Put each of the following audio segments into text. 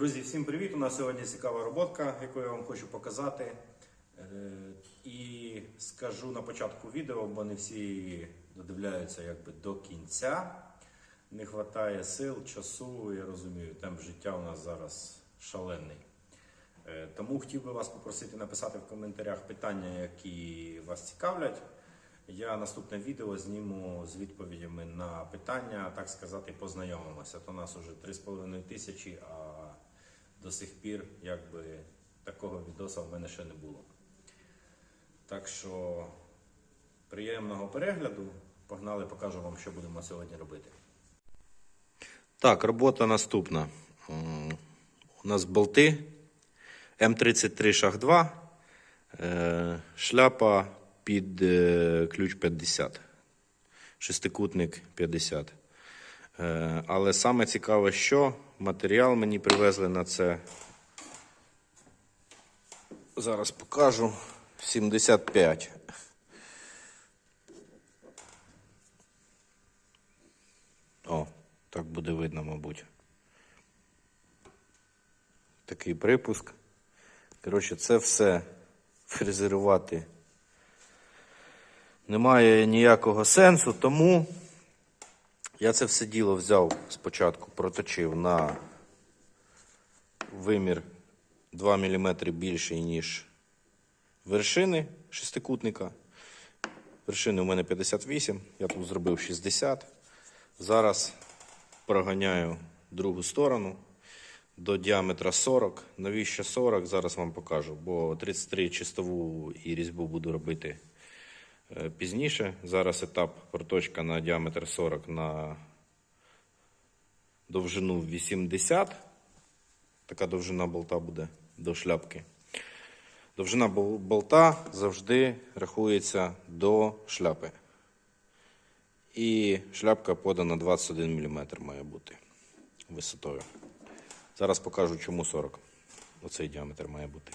Друзі, всім привіт! У нас сьогодні цікава роботка, яку я вам хочу показати. Е, І скажу на початку відео, бо не всі додивляються якби до кінця. Не вистачає сил, часу, я розумію, темп життя у нас зараз шалений. Е, Тому хотів би вас попросити написати в коментарях питання, які вас цікавлять. Я наступне відео зніму з відповідями на питання, так сказати, познайомимося. То нас уже 3,5 тисячі, а до сих пір якби такого відоса в мене ще не було. Так що приємного перегляду. Погнали, покажу вам, що будемо сьогодні робити. Так, робота наступна. У нас болти М33 шаг 2, е, шляпа під е, ключ 50, шестикутник 50. Е, Але саме цікаве, що матеріал мені привезли на це. Зараз покажу 75. О, так буде видно, мабуть. Такий припуск. Коротше, це все фрезерувати немає ніякого сенсу, тому я це все діло взяв спочатку, проточив на вимір 2 мм більший, ніж вершини шестикутника. Вершини у мене 58, я тут зробив 60. Зараз проганяю другу сторону до діаметра 40. Навіщо 40? Зараз вам покажу, бо 33 чистову і різьбу буду робити пізніше. Зараз етап проточка на діаметр 40 на довжину 80. Така довжина болта буде до шляпки. Довжина болта завжди рахується до шляпи. І шляпка подана 21 мм має бути висотою. Зараз покажу, чому 40. Оцей діаметр має бути.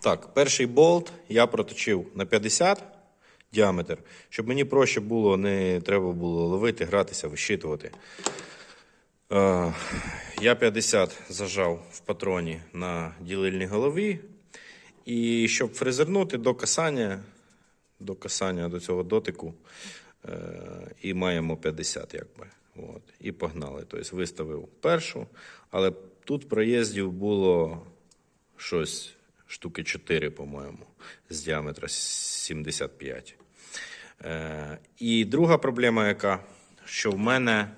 Так, перший болт я проточив на 50 діаметр, щоб мені проще було, не треба було ловити, гратися, вищитувати. Е, я 50 зажав в патроні на ділильній голові. І щоб фрезернути до касання, до касання до цього дотику, е, і маємо 50, якби. От. І погнали. Тобто виставив першу, але тут проїздів було щось штуки 4, по-моєму, з діаметра 75. Е, і друга проблема, яка, що в мене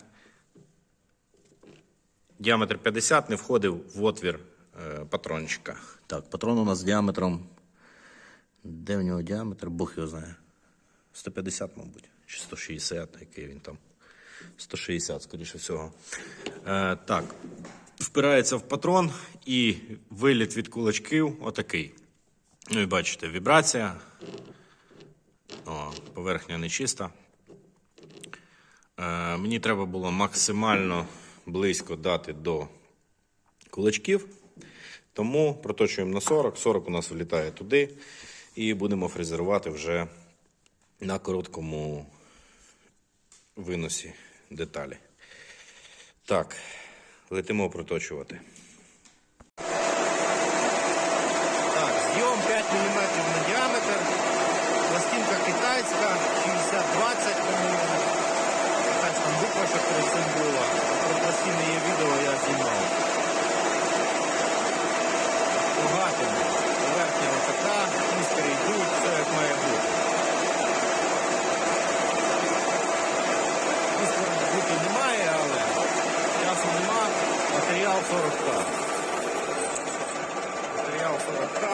діаметр 50 не входив в отвір е, патрончика. Так, патрон у нас з діаметром. Де в нього діаметр? Бог його знає. 150, мабуть, чи 160, який він там. 160, скоріше всього. Е, так, впирається в патрон і виліт від кулачків отакий. Ну і бачите, вібрація. Поверхня нечиста. Е, мені треба було максимально близько дати до кулачків. Тому проточуємо на 40. 40 у нас влітає туди. І будемо фрезерувати вже на короткому виносі деталі. Так, летимо проточувати. Так, зйом 5 мм на діаметр. Пластинка китайська, 60-20, по-моєму. Якась там буква, що перед цим була. Про пластини є відео, я знімав. Погатимо. Поверхня отака, іскри йдуть, все як має бути. Іскри бути немає, але часу нема. Матеріал 40К. Матеріал 40К. Гатимо, називаємо це все.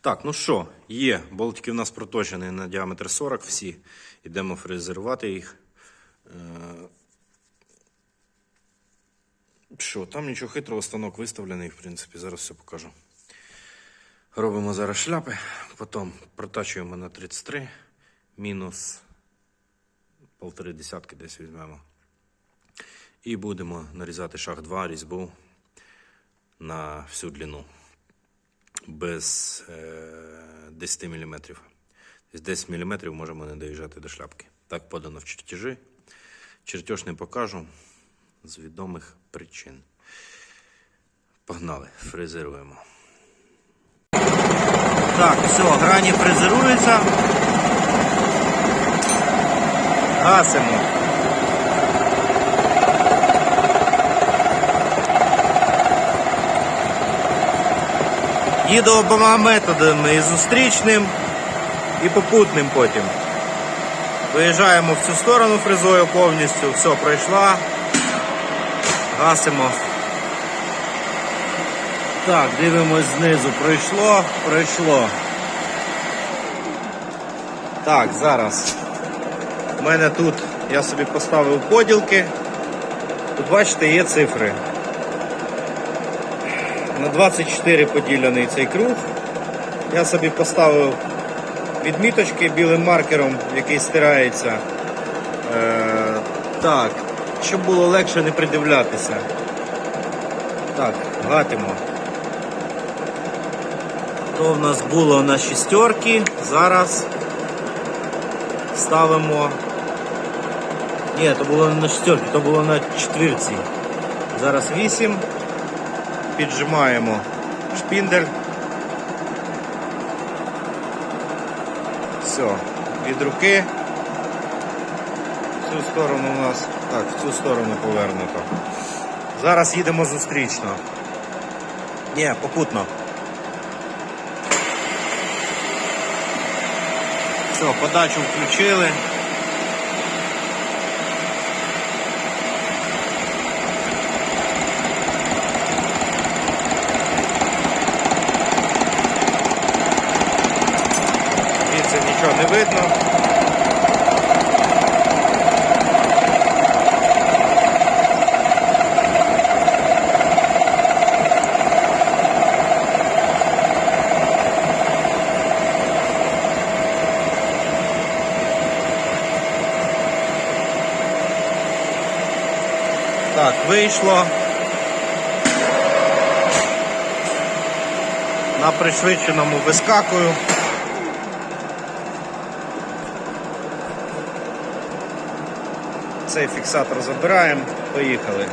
Так, ну що, є. Болтики в нас проточені на діаметр 40 всі. Йдемо фрезерувати їх. Е, Що, там нічого хитрого, станок виставлений, в принципі, зараз все покажу. Робимо зараз шляпи, потім протачуємо на 33, мінус полтори десятки десь візьмемо. І будемо нарізати шаг 2 різьбу на всю длину без е, 10 мм. Тобто 10 мм можемо не доїжджати до шляпки. Так подано в чертежі. Чертеж не покажу з відомих причин. Погнали, фрезеруємо. Так, все, грані фрезеруються. Гасимо. Їду обома методами і зустрічним, і попутним потім. Виїжджаємо в цю сторону фрезою повністю, все пройшла. Гасимо. Так, дивимось знизу. Пройшло, пройшло. Так, зараз. У мене тут я собі поставив поділки. Тут бачите, є цифри. На 24 поділений цей круг. Я собі поставив відміточки білим маркером, який стирається. Е, так, щоб було легше не придивлятися. Так, гатимо. То в нас було на шістерки. Зараз ставимо. Ні, то було не на шістерки, то було на четвірці. Зараз 8. Піджимаємо шпіндель. Все, від руки. В цю сторону у нас. Так, в цю сторону повернуто. Зараз їдемо зустрічно. Ні, попутно. Все, подачу включили. Звідси нічого не видно. Так, вийшло. На пришвидшеному вискакую. Цей фіксатор забираємо, поїхали.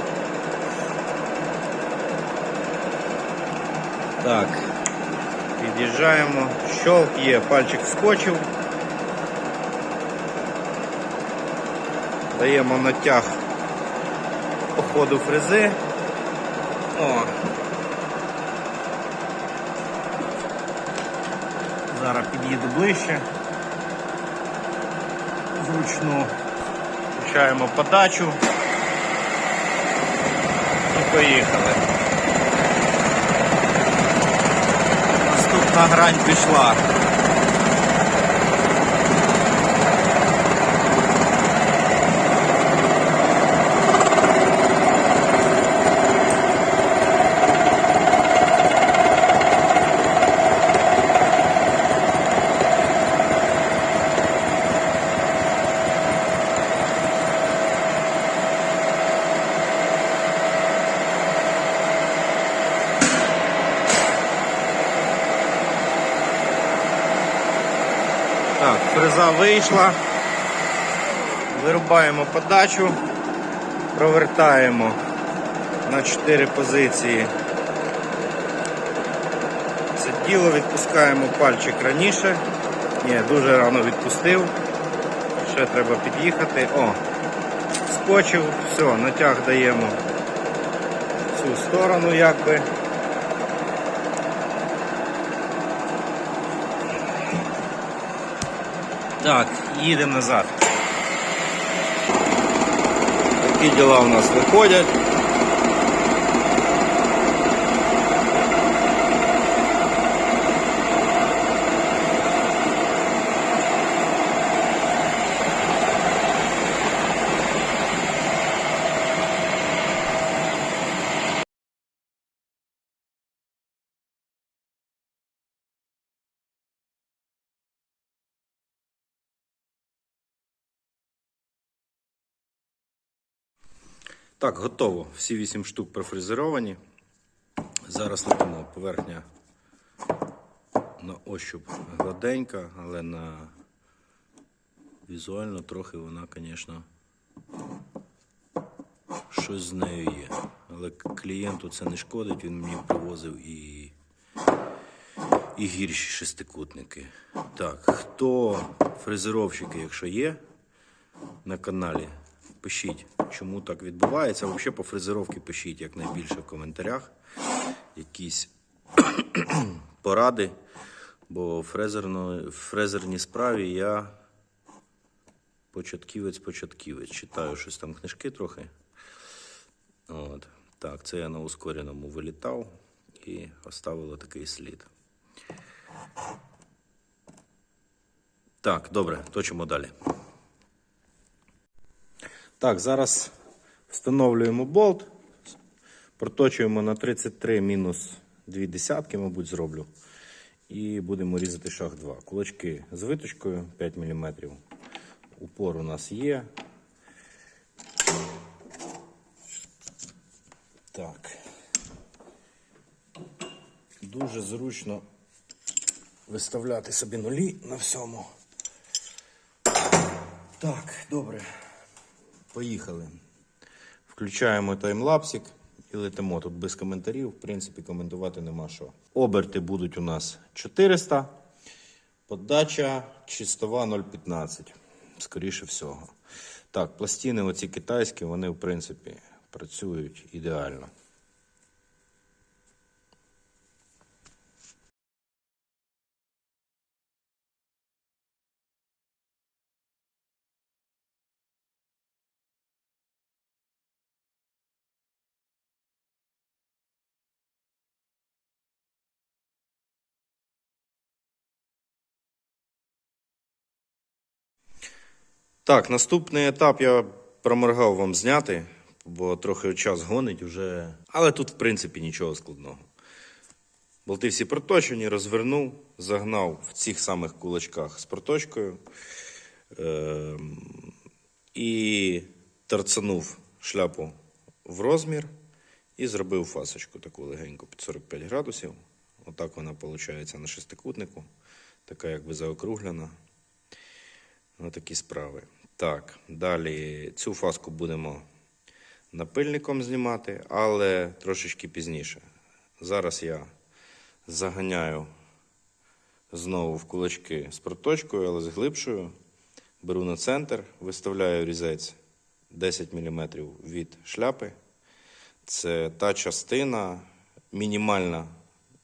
Так, під'їжджаємо. Щолк є, пальчик вскочив. Даємо натяг по ходу фрези. О. Зараз під'їду ближче. Зручну. Включаємо подачу. І поїхали. Наступна грань пішла. Так, фреза вийшла. Вирубаємо подачу, провертаємо на 4 позиції. Це діло відпускаємо пальчик раніше. Ні, дуже рано відпустив. Ще треба під'їхати. О, скочив, все, натяг даємо в цю сторону якби. Так, їдемо назад. Такі діла у нас виходять. Так, готово. Всі 8 штук профрезеровані. Зараз летимо поверхня на ощуп гладенька, але на візуально трохи вона, звісно, щось з нею є. Але клієнту це не шкодить, він мені привозив і, і гірші шестикутники. Так, хто фрезеровщики, якщо є на каналі, пишіть, чому так відбувається. Взагалі по фрезеровці пишіть якнайбільше в коментарях. Якісь поради. Бо в фрезерній справі я початківець-початківець. Читаю щось там книжки трохи. От. Так, це я на ускореному вилітав і оставило такий слід. Так, добре, точимо далі. Так, зараз встановлюємо болт. Проточуємо на 33 мінус 2 десятки, мабуть, зроблю. І будемо різати шаг 2. Кулачки з виточкою 5 мм. Упор у нас є. Так. Дуже зручно виставляти собі нулі на всьому. Так, добре. Поїхали. Включаємо таймлапсик і летимо. Тут без коментарів, в принципі, коментувати нема що. Оберти будуть у нас 400. Подача чистова 0,15. Скоріше всього. Так, пластини оці китайські, вони, в принципі, працюють ідеально. Так, наступний етап я проморгав вам зняти, бо трохи час гонить вже. Але тут, в принципі, нічого складного. Болти всі проточені, розвернув, загнав в цих самих кулачках з проточкою ем, і торцанув шляпу в розмір і зробив фасочку таку легеньку під 45 градусів. Отак вона виходить на шестикутнику, така якби заокруглена. Ось такі справи. Так, далі цю фаску будемо напильником знімати, але трошечки пізніше. Зараз я заганяю знову в кулачки з проточкою, але з глибшою. Беру на центр, виставляю різець 10 мм від шляпи. Це та частина, мінімальна,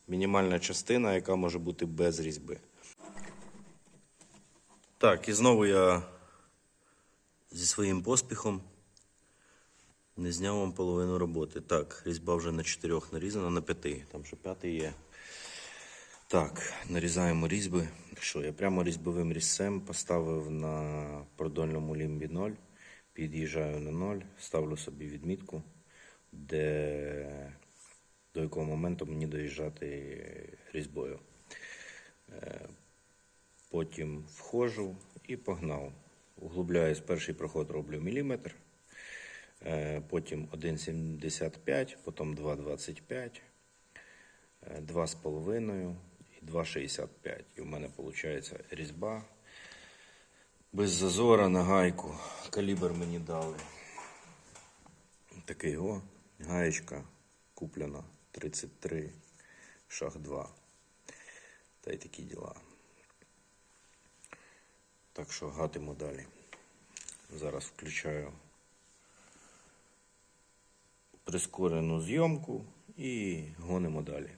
мінімальна частина, яка може бути без різьби. Так, і знову я зі своїм поспіхом не зняв вам половину роботи. Так, різьба вже на чотирьох нарізана, на п'яти. Там ще п'ятий є. Так, нарізаємо різьби. Що, я прямо різьбовим різцем поставив на продольному лімбі 0. Під'їжджаю на 0, ставлю собі відмітку, де до якого моменту мені доїжджати різьбою. Потім входжу і погнав. Углубляюсь, перший проход роблю міліметр, е, потім 1,75, потім 2,25, е, 2,5 і 2,65. І в мене виходить різьба без зазора на гайку. Калібр мені дали. Такий о, гаєчка куплена 33, шаг 2. Та й такі діла. Так що гатимо далі. Зараз включаю прискорену зйомку і гонимо далі.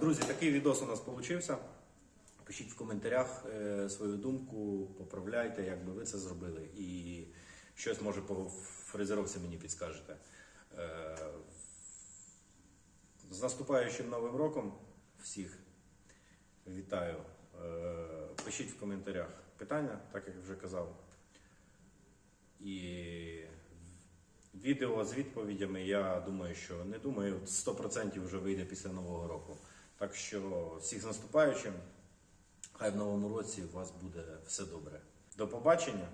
Друзі, такий відос у нас вийшов. Пишіть в коментарях е, свою думку, поправляйте, як би ви це зробили. І щось може по фрезеровці мені підскажете. Е, з наступаючим новим роком всіх вітаю. Е, пишіть в коментарях, питання, так як вже казав. І відео з відповідями, я думаю, що не думаю, 100% вже вийде після Нового року. Так що всіх з наступаючим. Хай в новому році у вас буде все добре. До побачення.